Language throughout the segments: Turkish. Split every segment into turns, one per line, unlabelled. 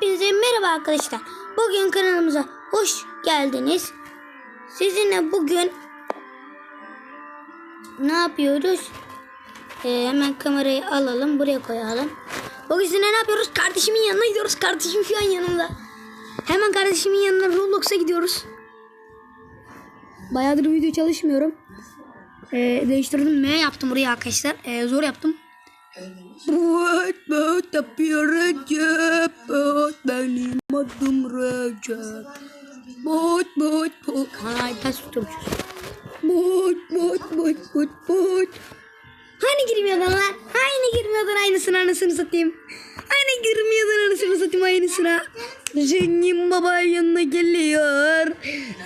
Hepinize merhaba arkadaşlar. Bugün kanalımıza hoş geldiniz. Sizinle bugün ne yapıyoruz? Ee, hemen kamerayı alalım, buraya koyalım. Bugün sizinle ne yapıyoruz? Kardeşimin yanına gidiyoruz. Kardeşim şu an yanımda. Hemen kardeşimin yanına Roblox'a gidiyoruz. Bayağıdır video çalışmıyorum. Ee, değiştirdim. M yaptım buraya arkadaşlar. Ee, zor yaptım. Bot bot yapıyor Recep. Bot benim adım Recep. Bot bot bot Hay ters tutuyormuşuz Bot bot bot bot bot Hani girmiyordun lan? Hani girmiyordun aynısını anasını satayım? Hani girmiyordun anasını satayım aynısına? Zengin baba yanına geliyor.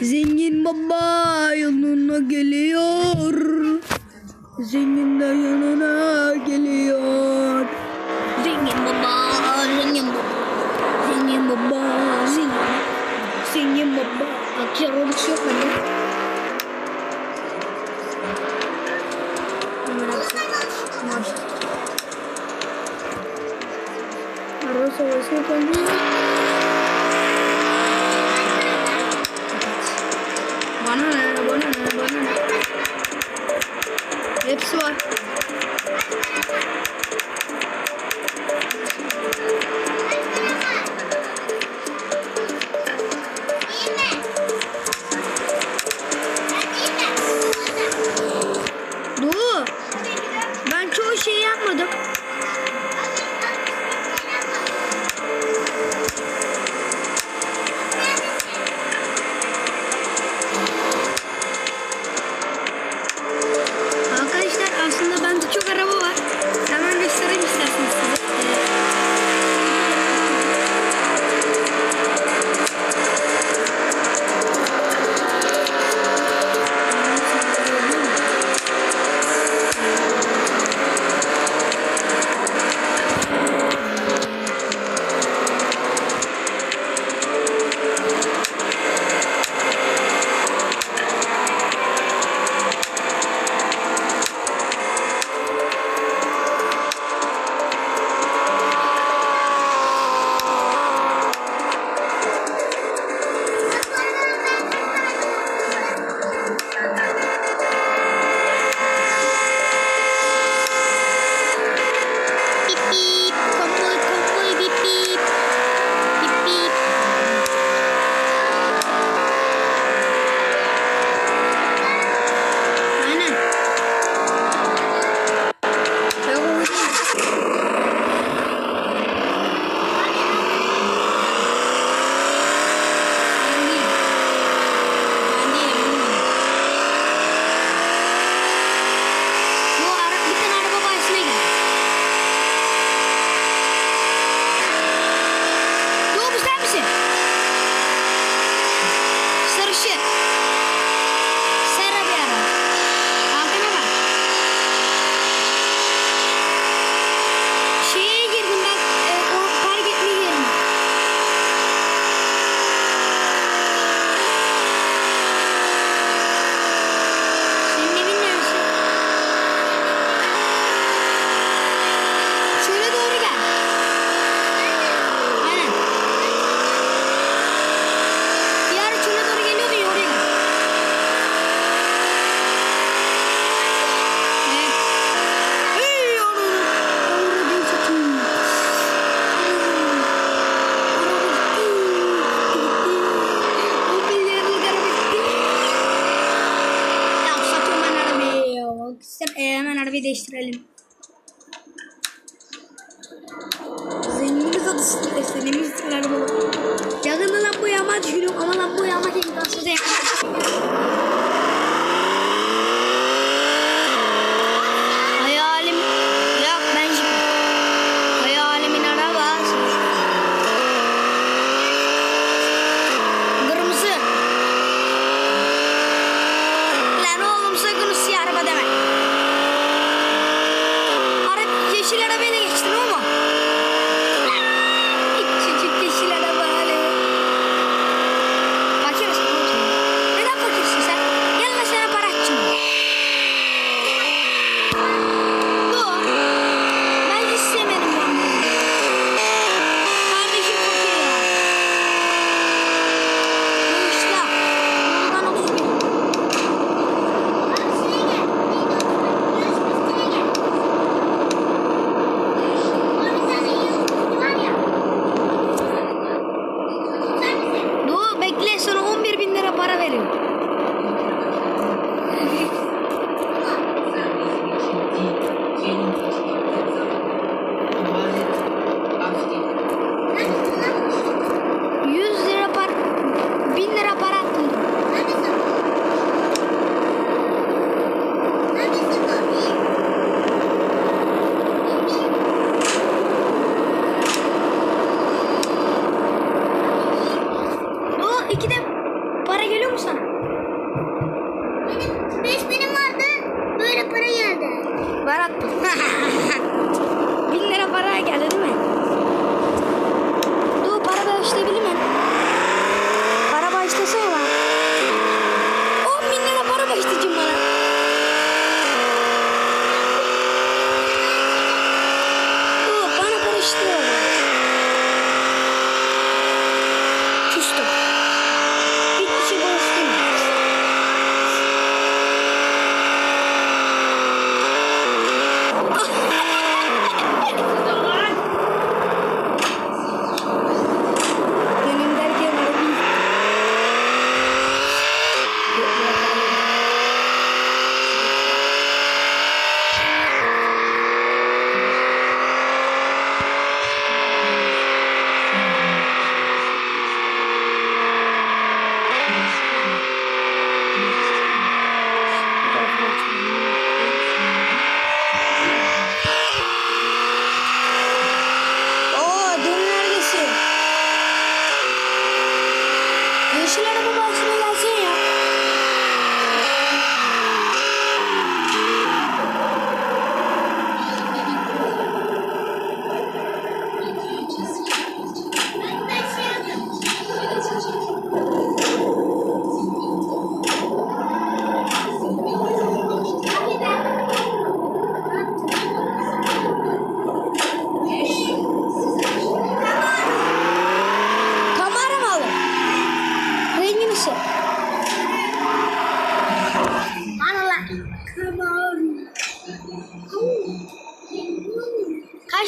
Zengin baba yanına geliyor Zengin de yanına geliyor. Zengin baba, zengin baba. Zengin baba, zengin. Zengin baba. Akşam olmuş yok mu? Araba savaşı yapalım. 说。Sen e, hemen arabayı değiştirelim. Zenginiz adı istediğimiz araba. Yakında lan bu yağma düşürüyorum ama lan bu yağma imkansız ya.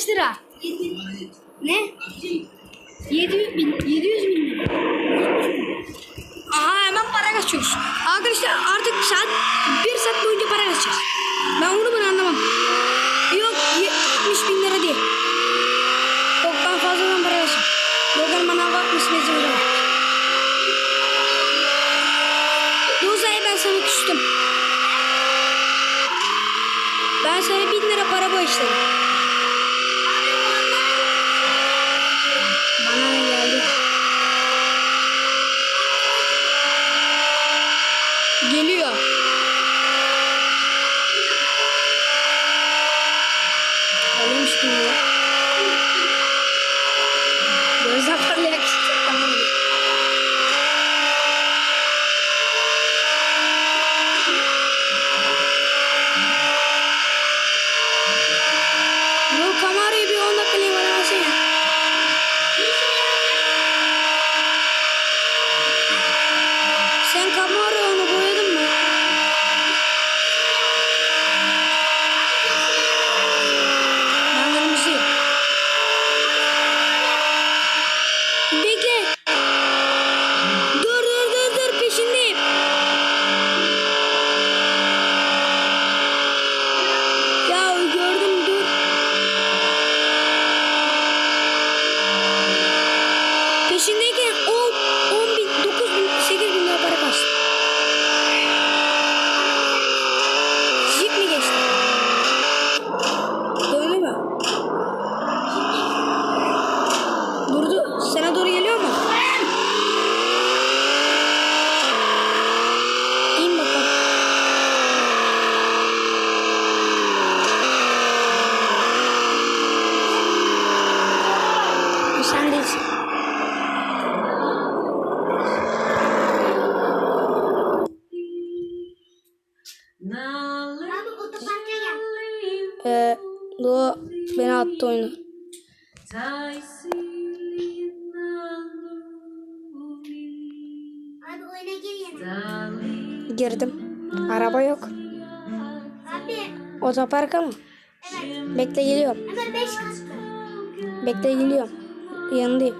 Kaç lira? Ne? 700 bin, 700 bin lira. Aha hemen para kaçıyoruz. Arkadaşlar artık saat, bir saat boyunca para kaçacağız. Ben bunu bunu anlamam. Yok 70 bin lira değil. Yok ben fazladan para kaçacağım. Logan bana bakmasın izin veremem. Yoza'ya ben sana küstüm. Ben sana bin lira para bağışladım. Geliyor. Alıyormuş bin
Gel.
Ee, Doğu beni attı
yine.
Girdim. Araba yok.
Abi
Otoparka mı?
evet.
Bekle geliyorum.
Hemen 5 kaskı.
Bekle geliyorum. Yanındayım.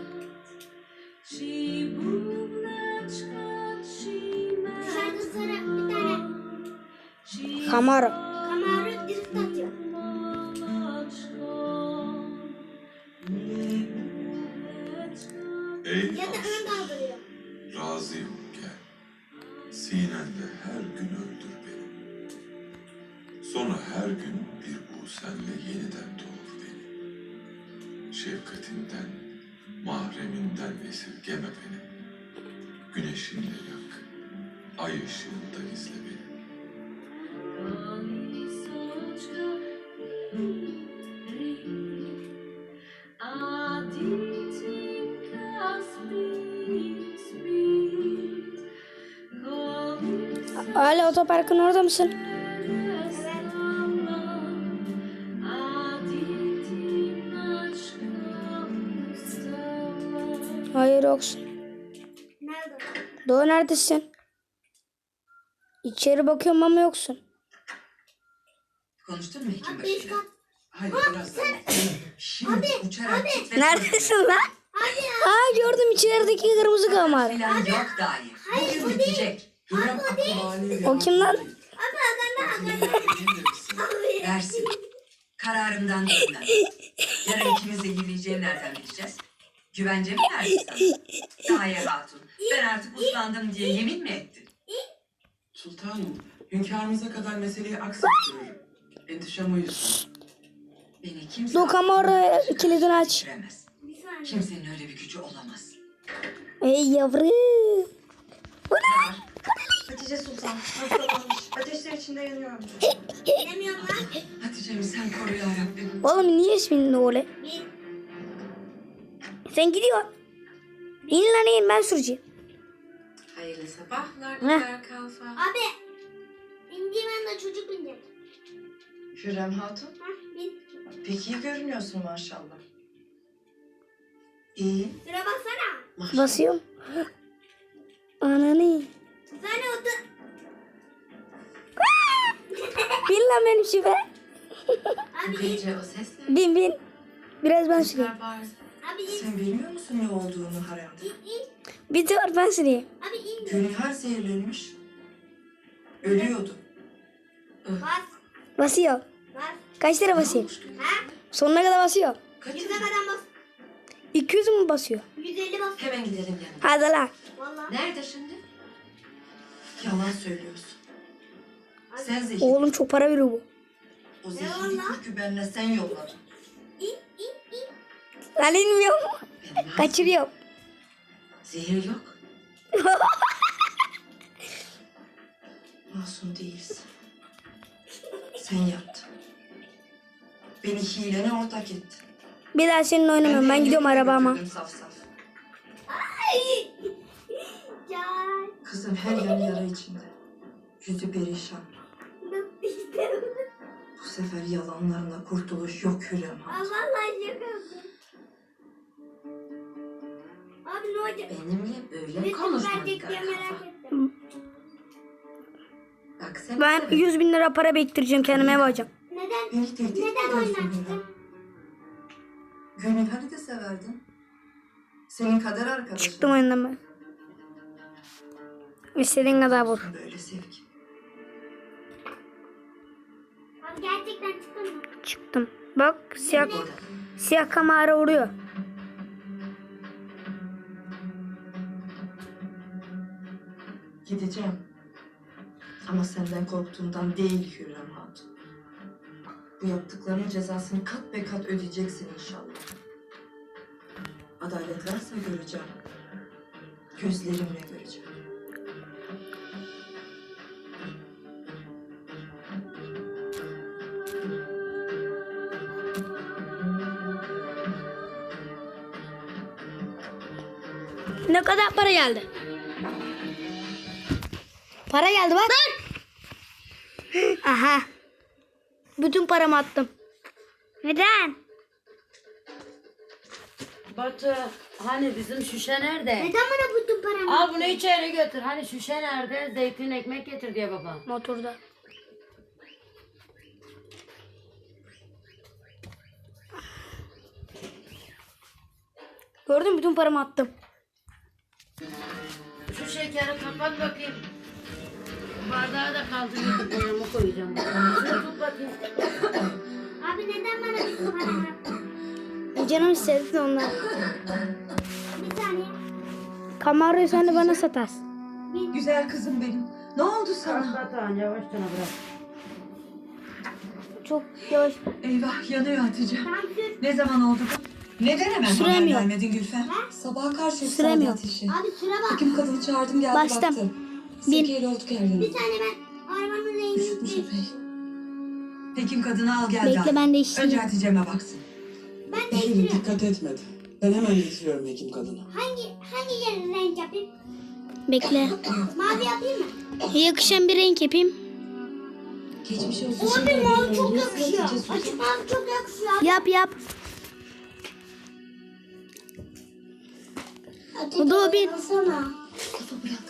Camaro.
drift atıyor.
Ey
Ya da ön kaldırıyor.
razıyım gel. Sinende her gün öldür beni. Sonra her gün bir bu senle yeniden doğur beni. Şefkatinden, mahreminden esirgeme beni. Güneşinle yak, ay ışığında gizle beni.
Hala otoparkın orada mısın? Yoksun.
Nerede?
Doğu neredesin? İçeri bakıyorum ama yoksun.
Konuştun mu hekim
Abi 5
başıyla?
kat.
Hayır birazdan. Şimdi uçarak git ve
Neredesin lan?
Abi ya.
Ha gördüm içerideki kırmızı kamar.
falan yok dahi.
Hayır,
Bugün
bu
bitecek.
Abi o değil.
O kim lan?
Abi aganda. Abi.
Versin. Kararımdan dönmem. Yarın ikimiz de yürüyeceğim nereden bileceğiz? Güvence mi verdi sana? Gaye Hatun. Ben artık uslandım diye yemin mi ettin?
Sultanım, hünkârımıza kadar meseleyi aksattırır. Endişem o yüzden.
Beni kimse
Dur kamera kilidini aç.
saniye.
Kimsenin öyle bir gücü olamaz.
Ey yavru. Bu ne?
Hatice Sultan hastalanmış. Ateşler içinde yanıyormuş.
Bilemiyorum lan.
Hatice'mi sen koru ya Rabbim.
Oğlum niye ismin öyle?
Bir.
Sen gidiyor. İn lan in ben süreceğim.
Hayırlı sabahlar
Heh.
kalfa.
Abi. Ben de çocuk binecek.
Hürrem Hatun.
Ha, bin.
Pek iyi görünüyorsun maşallah. İyi.
Sıra baksana.
Maşallah.
Basıyorum. Ananı.
Sana otur.
Bin lan benim şife.
Bu
Abi
gece o ses ne?
Bin bin. Biraz ben süreyim.
Sen bilmiyor musun ne olduğunu haremde?
De var ben
in.
Gülnihar zehirlenmiş. Ölüyordu.
Bas.
Basıyor.
Bas.
Kaç lira basayım?
Ha?
Sonuna kadar basıyor.
Kaç
Yüze kadar bas.
200 mü basıyor?
150 bas.
Hemen gidelim yanına.
Hadi lan.
Vallahi.
Nerede şimdi? Yalan söylüyorsun. Sen zehir.
Oğlum çok para veriyor bu.
O zehirli kürkü benle sen yolladın.
Lan inmiyorum. Kaçırıyorum.
Zehir yok. Masum değilsin. Sen yaptın. Beni hilene ortak ettin.
Bir daha seninle oynamıyorum. Ben gidiyorum arabama.
Saf saf.
Can.
Kızım her yanı yara içinde. Yüzü perişan. Bu sefer yalanlarına kurtuluş yok Hürrem
Aa,
Hatun.
vallahi Abi ne olacak?
Benimle böyle konuşma kara
merak
kafa. Bak sen
Ben 100 bin lira para biriktireceğim kendime yapacağım.
Neden?
beni tehdit
Neden
ediyorsun
oynattın?
Hürrem. Gülnihar'ı da severdin. Senin kader arkadaşın.
Çıktım oyundan ben. İstediğin kadar vur.
Böyle sevgi.
Abi gerçekten çıktın mı?
Çıktım. Bak siyah, siyah kamera vuruyor.
Gideceğim. Ama senden korktuğumdan değil Hürrem Hatun. Bu yaptıklarının cezasını kat be kat ödeyeceksin inşallah. Adalet varsa göreceğim. Gözlerimle göreceğim.
Ne kadar para geldi? Para geldi bak. Aha. Bütün paramı attım. Neden?
Batu hani bizim şişe nerede?
Neden bana bütün paramı?
Al bunu içeri götür. Hani şişe nerede? Zeytin ekmek getir diye baba.
Motorda. Gördün mü? bütün paramı attım.
Şu şekeri kapat bakayım. Bardağı da kaldırıp koyama koyacağım. Şunu tut bakayım.
Abi neden bana bütün paramı attın?
Canım istedi de ondan.
Bir saniye.
Kamerayı sen de bana satarsın.
Güzel kızım benim. Ne oldu sana?
Batuhan yavaştan bırak.
Çok yavaş.
Eyvah yanıyor Hatice.
Tamam.
Ne zaman oldu bu? Neden hemen
Süremiyor.
haber vermedin Gülfem? Sabaha karşı
Süremiyor.
ateşi.
Abi süre bak.
Hekim kadını çağırdım geldi
Bastım.
baktı.
Bin.
Sekeyle olduk her
Bir saniye ben arabanın rengini
Üşütmüş epey. Hekim kadını al gel
Bekle
daha.
ben değiştireyim.
Önce Hatice'me baksın.
Ben
Hekim
değiştiriyorum.
dikkat etmedi. Ben hemen getiriyorum hekim kadını.
Hangi hangi yerin renk yapayım?
Bekle.
Mavi yapayım mı?
Yakışan bir renk yapayım.
Geçmiş olsun.
Abi mavi çok yakışıyor. Açık mavi çok yakışıyor.
Yap yap.
Açık
Dur bir.
Alsana.
Kafa bırak.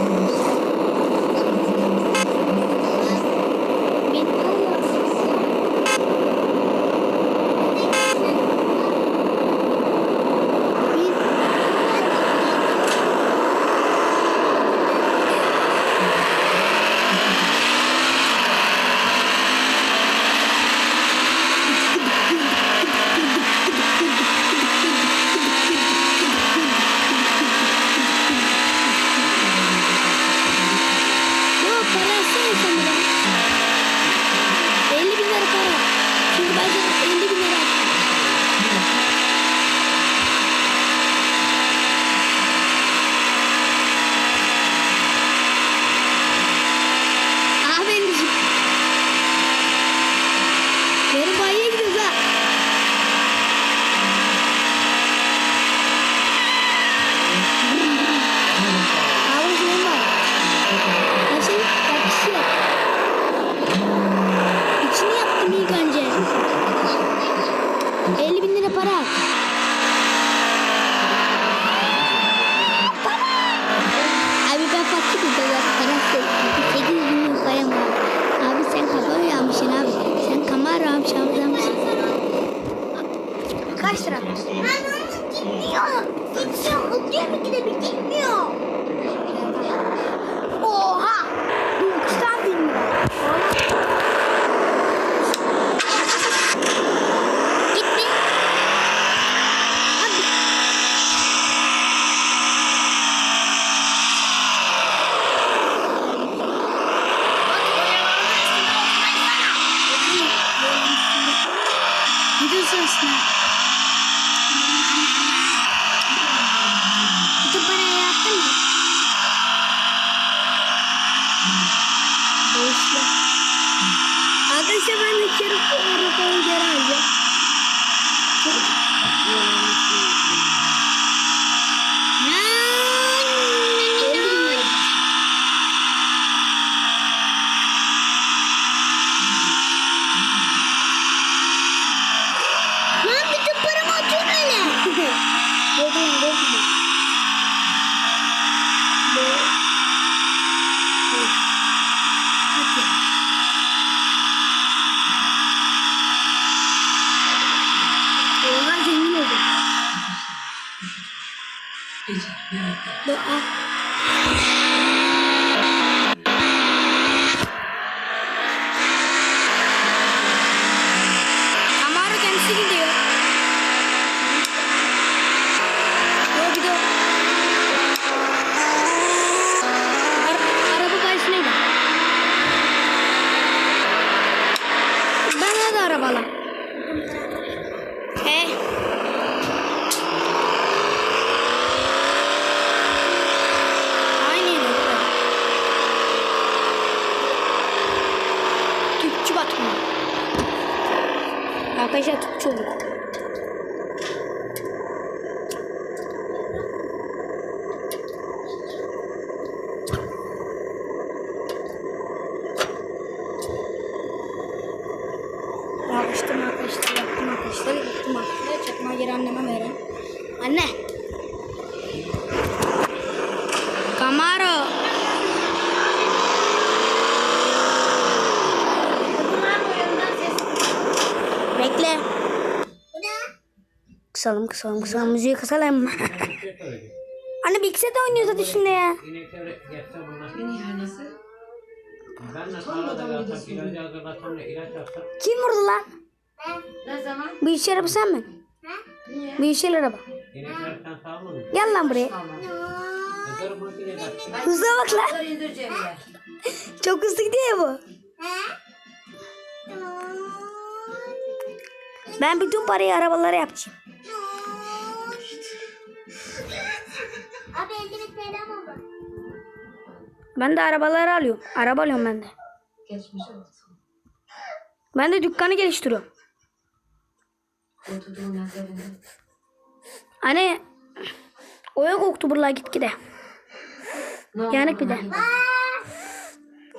Dedim dedim. Oradan zengin oldum.
Gece merak etme.
Ben de arabalar. He. Aynen öyle. Tüpçü Batman. Arkadaşlar tüpçü olduk. Yapıştım arkadaşlar, yaptım arkadaşlar, yaptım arkadaşlar. Çakma geri anneme verin. Anne. Camaro. Bekle. Kısalım kısalım kısalım müziği kısalım. Anne bilgisayarda oynuyoruz hadi şimdi ya. Kim vurdu lan?
Ne zaman?
İş araba sen mi?
Niye?
İş araba. Gel lan buraya. Hızlı bak lan. Çok hızlı gidiyor bu. Ben bütün parayı arabalara yapacağım. Ben de arabaları alıyorum. Araba alıyorum ben de.
Geçmiş olsun.
Ben de dükkanı geliştiriyorum. Anne oya koktu buralar gitgide. Yanık bir de.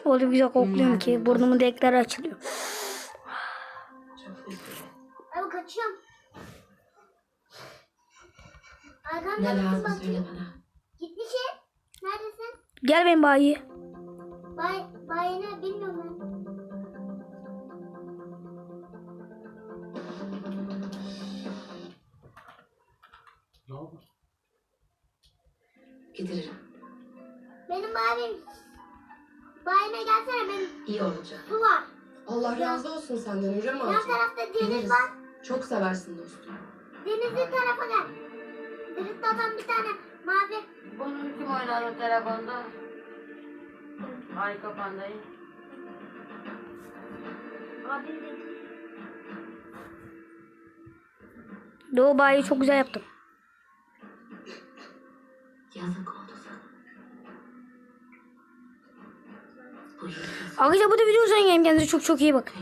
Öyle güzel kokluyorum ki burnumun delikleri açılıyor.
Abi kaçıyorum. Arkamda mısın
söyle
bakayım?
bana.
Gitmişim. Neredesin?
Gel benim bayi.
Bay, bayını bilmiyorum ben.
Ne oldu?
Giderim.
Benim bayim. Bayime gelsene benim
İyi olacak.
su var.
Allah razı olsun senden Hürrem
Yan
Hatun.
tarafta deniz
Geliriz.
var.
Çok seversin dostum.
Denizin tarafa gel. Denizde adam bir tane mavi.
Bunun kim oynadı telefonda? Ay kapandayım.
Abi dedi.
Doğu bayi çok güzel yaptım.
Yazık oldu sana.
Arkadaşlar bu da video uzun gelin. Kendinize çok çok iyi bakın.